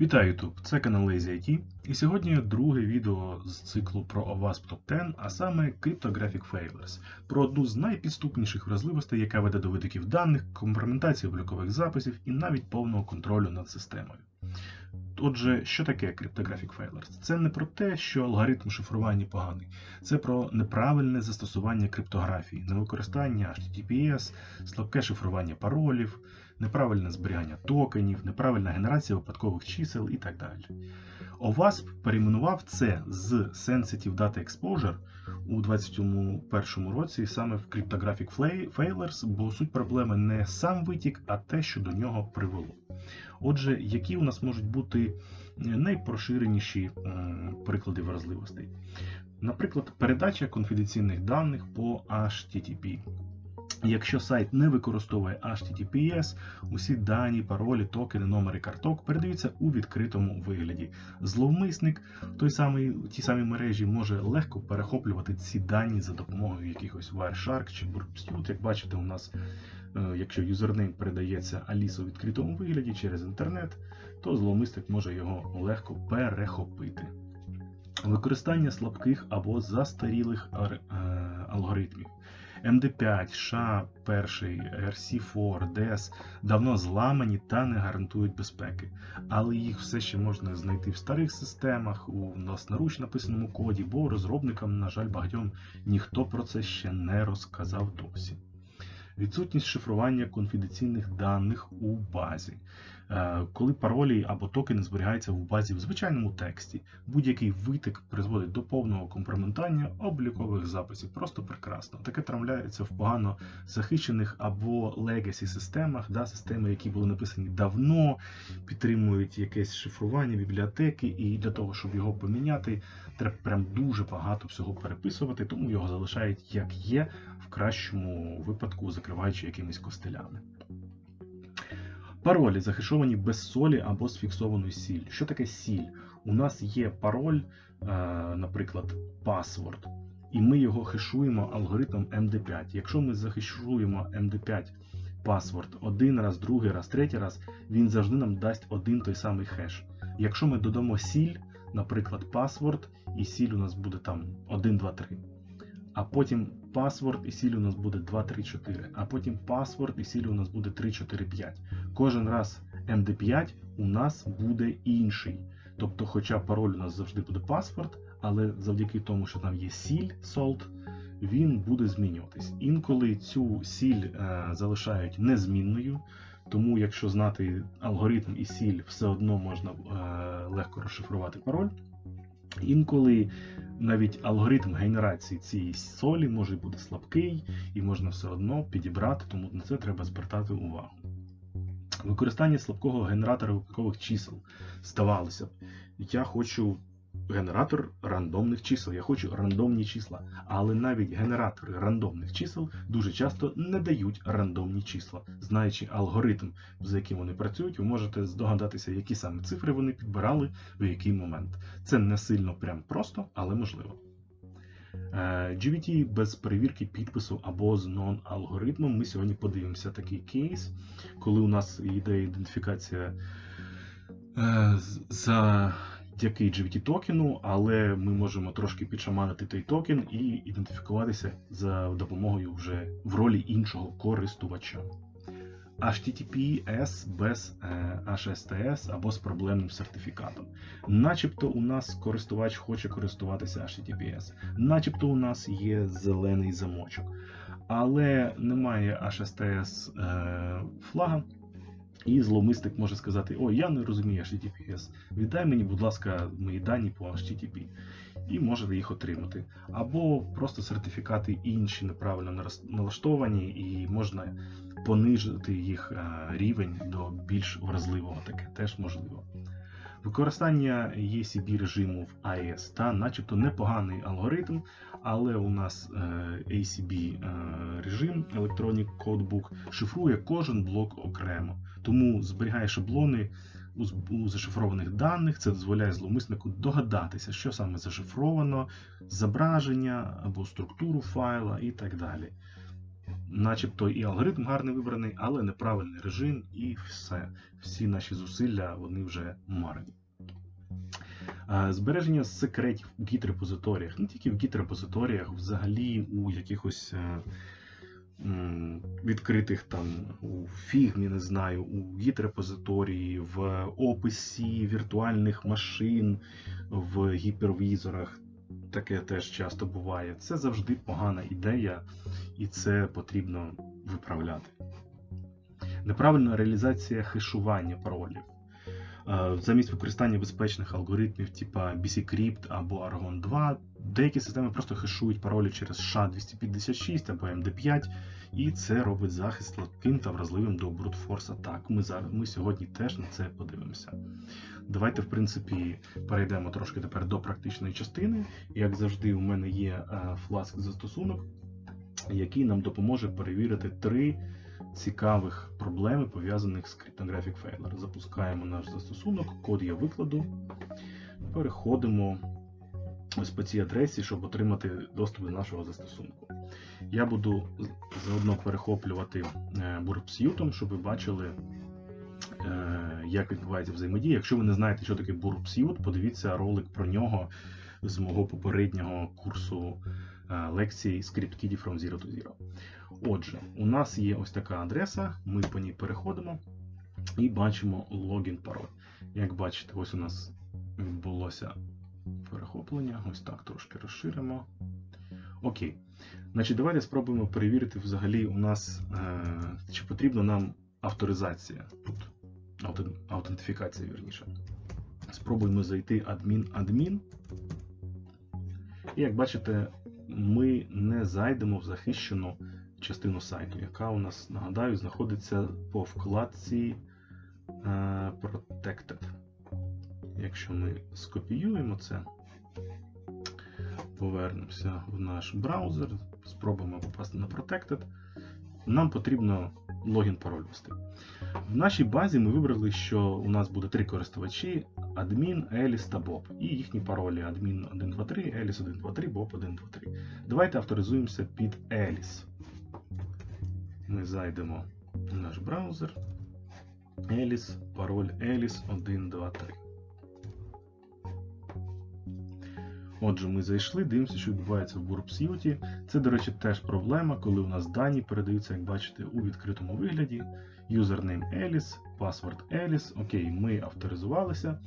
Вітаю YouTube! Це канал LazyIT І сьогодні друге відео з циклу про OWASP Top 10, а саме Cryptographic Failures, про одну з найпідступніших вразливостей, яка веде до витоків даних, компрометації облікових записів і навіть повного контролю над системою. Отже, що таке Cryptographic Failures? Це не про те, що алгоритм шифрування поганий, це про неправильне застосування криптографії, невикористання HTTPS, слабке шифрування паролів, неправильне зберігання токенів, неправильна генерація випадкових чисел і так далі. OWASP перейменував це з Sensitive Data Exposure у 2021 році саме в Cryptographic Failures, бо суть проблеми не сам витік, а те, що до нього привело. Отже, які у нас можуть бути найпроширеніші приклади вразливостей? Наприклад, передача конфіденційних даних по HTTP. Якщо сайт не використовує HTTPS, усі дані, паролі, токени, номери карток передаються у відкритому вигляді. Зловмисник той самий, ті самі мережі може легко перехоплювати ці дані за допомогою якихось Wireshark чи Burpsuit. Як бачите, у нас, е, якщо юзернейм передається Аліс у відкритому вигляді через інтернет, то зловмисник може його легко перехопити. Використання слабких або застарілих е, алгоритмів. МД5, США 1 RC4, ДС давно зламані та не гарантують безпеки, але їх все ще можна знайти в старих системах, у власноруч написаному коді, бо розробникам, на жаль, багатьом ніхто про це ще не розказав досі. Відсутність шифрування конфіденційних даних у базі. Е, коли паролі або токени зберігаються в базі в звичайному тексті, будь-який витик призводить до повного компроментання облікових записів. Просто прекрасно. Таке травляється в погано захищених або легасі системах, да, системи, які були написані давно, підтримують якесь шифрування бібліотеки, і для того, щоб його поміняти, треба прям дуже багато всього переписувати, тому його залишають як є, в кращому випадку закриваючи якимись костелями. Паролі захешовані без солі або з фіксованою сіль. Що таке сіль? У нас є пароль, е, наприклад, password, і ми його хешуємо алгоритмом MD5. Якщо ми захешуємо MD5 password один раз, другий раз, третій раз, він завжди нам дасть один той самий хеш. Якщо ми додамо сіль, наприклад, password, і сіль у нас буде там 1, 2, 3 а потім паспорт і сіль у нас буде 2, 3, 4, а потім паспорт і сіль у нас буде 3, 4, 5. Кожен раз MD5 у нас буде інший. Тобто, хоча пароль у нас завжди буде паспорт, але завдяки тому, що там є сіль, salt, він буде змінюватись. Інколи цю сіль е, залишають незмінною, тому якщо знати алгоритм і сіль, все одно можна е, легко розшифрувати пароль. Інколи навіть алгоритм генерації цієї солі може бути слабкий і можна все одно підібрати, тому на це треба звертати увагу. Використання слабкого генератора випадкових чисел. Здавалося б, я хочу генератор рандомних чисел. Я хочу рандомні числа. Але навіть генератори рандомних чисел дуже часто не дають рандомні числа. Знаючи алгоритм, за яким вони працюють, ви можете здогадатися, які саме цифри вони підбирали в який момент. Це не сильно прям просто, але можливо. Е, GVT без перевірки підпису або з нон-алгоритмом. Ми сьогодні подивимося такий кейс, коли у нас йде ідентифікація е, за який GVT токену, але ми можемо трошки підшаманити той токен і ідентифікуватися за допомогою вже в ролі іншого користувача. HTTPS без HSTS е, або з проблемним сертифікатом. Начебто у нас користувач хоче користуватися HTTPS, начебто у нас є зелений замочок, але немає HSTS е, флага. І зловмисник може сказати: О, я не розумію HTTPS, віддай мені, будь ласка, мої дані по HTTP. І можете їх отримати. Або просто сертифікати інші неправильно налаштовані, і можна понижити їх е, рівень до більш вразливого, таке теж можливо. Використання ECB режиму в AES та начебто непоганий алгоритм, але у нас е, ACB е, режим Electronic Codebook шифрує кожен блок окремо. Тому зберігає шаблони у зашифрованих даних, це дозволяє зловмиснику догадатися, що саме зашифровано, зображення або структуру файла і так далі. Начебто і алгоритм гарний вибраний, але неправильний режим, і все. Всі наші зусилля вони вже марні. Збереження секретів у гіт-репозиторіях, не тільки в гіт-репозиторіях, взагалі у якихось е, відкритих там у фігмі, не знаю, у гіт-репозиторії, в описі віртуальних машин, в гіпервізорах. Таке теж часто буває. Це завжди погана ідея, і це потрібно виправляти. Неправильна реалізація хешування паролів. Е, Замість використання безпечних алгоритмів типу BCCrypt або Argon 2, деякі системи просто хешують паролі через SHA-256 або MD5, і це робить захист слабким та вразливим до брутфорс атак. Ми зараз ми сьогодні теж на це подивимося. Давайте, в принципі, перейдемо трошки тепер до практичної частини. Як завжди, у мене є е, фласк застосунок, який нам допоможе перевірити три цікавих проблеми, пов'язаних з Cryptographic Failure. Запускаємо наш застосунок, код є викладу. Переходимо ось по цій адресі, щоб отримати доступ до нашого застосунку. Я буду заодно перехоплювати е, бурпсютом, щоб ви бачили, е, як відбувається взаємодія. Якщо ви не знаєте, що таке бурпсют, подивіться ролик про нього з мого попереднього курсу е, лекцій ScriptKiddie from Zero to Zero. Отже, у нас є ось така адреса, ми по ній переходимо і бачимо логін пароль. Як бачите, ось у нас відбулося перехоплення. Ось так трошки розширимо. Окей. Значить, давайте спробуємо перевірити взагалі у нас, е, чи потрібна нам авторизація тут. Аутентифікація, вірніше. Спробуємо зайти адмін-адмін. І як бачите, ми не зайдемо в захищену частину сайту, яка у нас, нагадаю, знаходиться по вкладці е, Protected. Якщо ми скопіюємо це, повернемося в наш браузер, спробуємо попасти на Protected, нам потрібно логін пароль ввести. В нашій базі ми вибрали, що у нас буде три користувачі: адмін, Еліс та Боб. І їхні паролі адмін 123, Еліс 123, Боб 123. Давайте авторизуємося під Еліс. Ми зайдемо в наш браузер. Еліс, пароль Еліс 123. Отже, ми зайшли, дивимося, що відбувається в бурпсюті. Це, до речі, теж проблема, коли у нас дані передаються, як бачите, у відкритому вигляді. Юзернейм Еліс, паспорт Еліс. Окей, ми авторизувалися.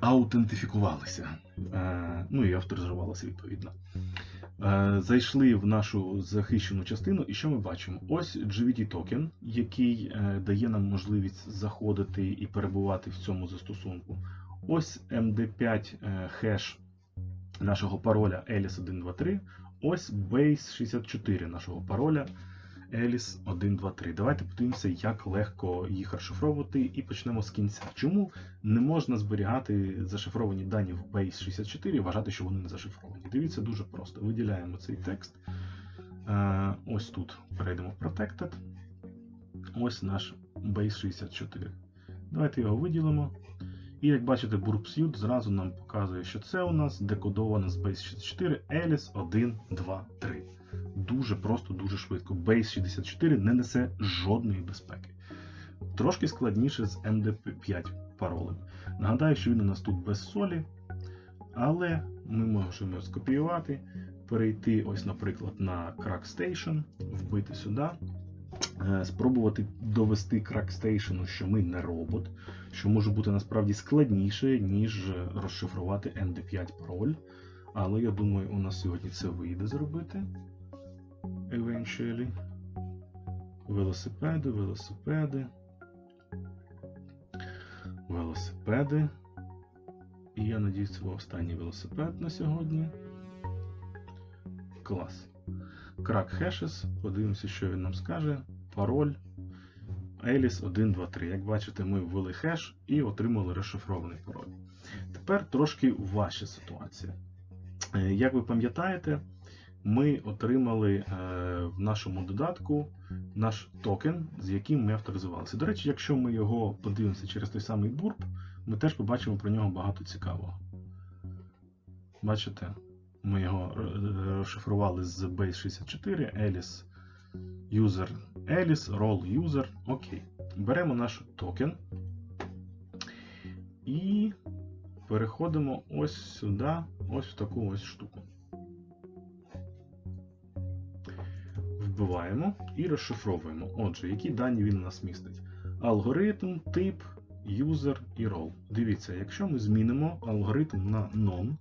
Аутентифікувалися. Е, ну і авторизувалися відповідно. Е, Зайшли в нашу захищену частину, і що ми бачимо? Ось GVT токен, який е, дає нам можливість заходити і перебувати в цьому застосунку. Ось MD5 е, хеш нашого пароля Alice123. Ось Base64 нашого пароля Alice123. Давайте подивимося, як легко їх розшифровувати, і почнемо з кінця. Чому не можна зберігати зашифровані дані в Base64 і вважати, що вони не зашифровані? Дивіться дуже просто. Виділяємо цей текст. Е, Ось тут перейдемо в Protected. Ось наш Base64. Давайте його виділимо. І як бачите, Burpsuit зразу нам показує, що це у нас декодовано з Base64 Alice 1, 2, 3. Дуже просто, дуже швидко. Base64 не несе жодної безпеки. Трошки складніше з MD5 паролем. Нагадаю, що він у нас тут без солі, але ми можемо скопіювати, перейти, ось, наприклад, на CrackStation, вбити сюди. Е, Спробувати довести CrackStation, що ми не робот, що може бути насправді складніше, ніж розшифрувати MD5 пароль. Але я думаю, у нас сьогодні це вийде зробити. Eventually. Велосипеди, велосипеди. Велосипеди. І я надіюсь, це був останній велосипед на сьогодні. Клас. Crack Hashes. Подивимося, що він нам скаже. Пароль. Alice 123. Як бачите, ми ввели хеш і отримали розшифрований пароль. Тепер трошки ваша ситуація. Е, Як ви пам'ятаєте, ми отримали е, в нашому додатку наш токен, з яким ми авторизувалися. До речі, якщо ми його подивимося через той самий бурп, ми теж побачимо про нього багато цікавого. Бачите? Ми його е, розшифрували з base 64, Alice user Alice, role user. Окей. Беремо наш токен і переходимо ось сюди, ось в таку ось штуку. Вбиваємо і розшифровуємо. Отже, які дані він у нас містить? Алгоритм, тип, юзер і role. Дивіться, якщо ми змінимо алгоритм на non,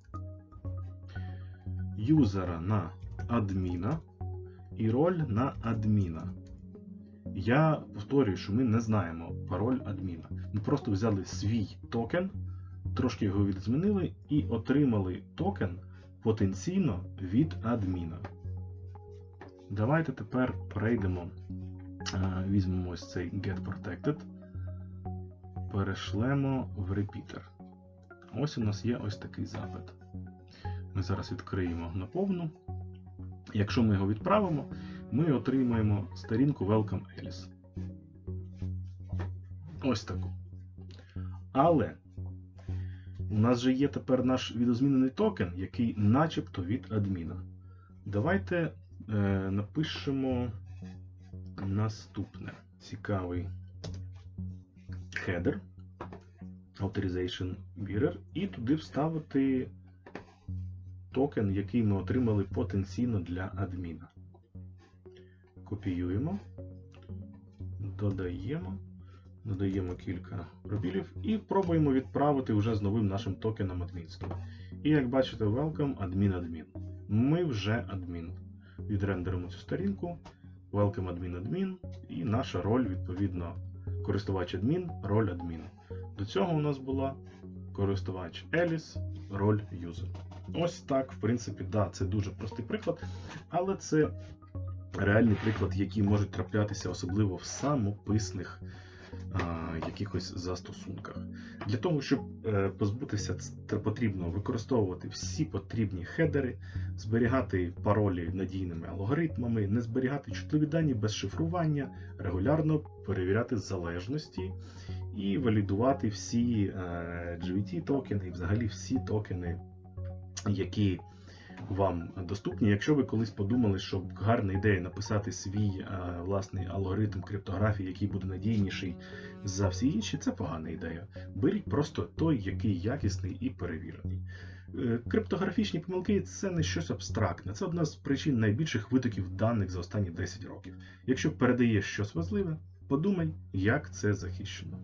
юзера на адміна і роль на адміна. Я повторюю, що ми не знаємо пароль адміна. Ми просто взяли свій токен, трошки його відзмінили і отримали токен потенційно від адміна. Давайте тепер перейдемо, е, візьмемо ось цей Get Protected, перешлемо в repeater. Ось у нас є ось такий запит. Ми зараз відкриємо на повну. Якщо ми його відправимо, ми отримаємо сторінку Welcome Alice. Ось таку. Але у нас же є тепер наш відозмінений токен, який начебто від адміна. Давайте напишемо наступне цікавий header Authorization Bearer і туди вставити токен, який ми отримали потенційно для адміна. Копіюємо, додаємо, додаємо кілька пробілів і пробуємо відправити вже з новим нашим токеном адмінським. І як бачите, welcome admin admin. Ми вже адмін. Відрендеримо цю сторінку. Welcome admin admin. І наша роль, відповідно, користувач адмін, роль адмін. До цього у нас була користувач Alice, роль юзер. Ось так, в принципі, да, це дуже простий приклад, але це реальний приклад, який може траплятися особливо в самописних якихось застосунках. Для того, щоб е, позбутися, потрібно використовувати всі потрібні хедери, зберігати паролі надійними алгоритмами, не зберігати чутливі дані без шифрування, регулярно перевіряти залежності і валідувати всі е, GVT токени і взагалі всі токени які вам доступні. Якщо ви колись подумали, що гарна ідея написати свій е, власний алгоритм криптографії, який буде надійніший за всі інші, це погана ідея. Беріть просто той, який якісний і перевірений. Е, Криптографічні помилки це не щось абстрактне, це одна з причин найбільших витоків даних за останні 10 років. Якщо передаєш щось важливе, подумай, як це захищено.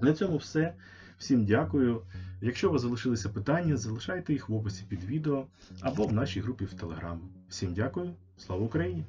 На цьому все. Всім дякую. Якщо у вас залишилися питання, залишайте їх в описі під відео або в нашій групі в Telegram. Всім дякую, слава Україні!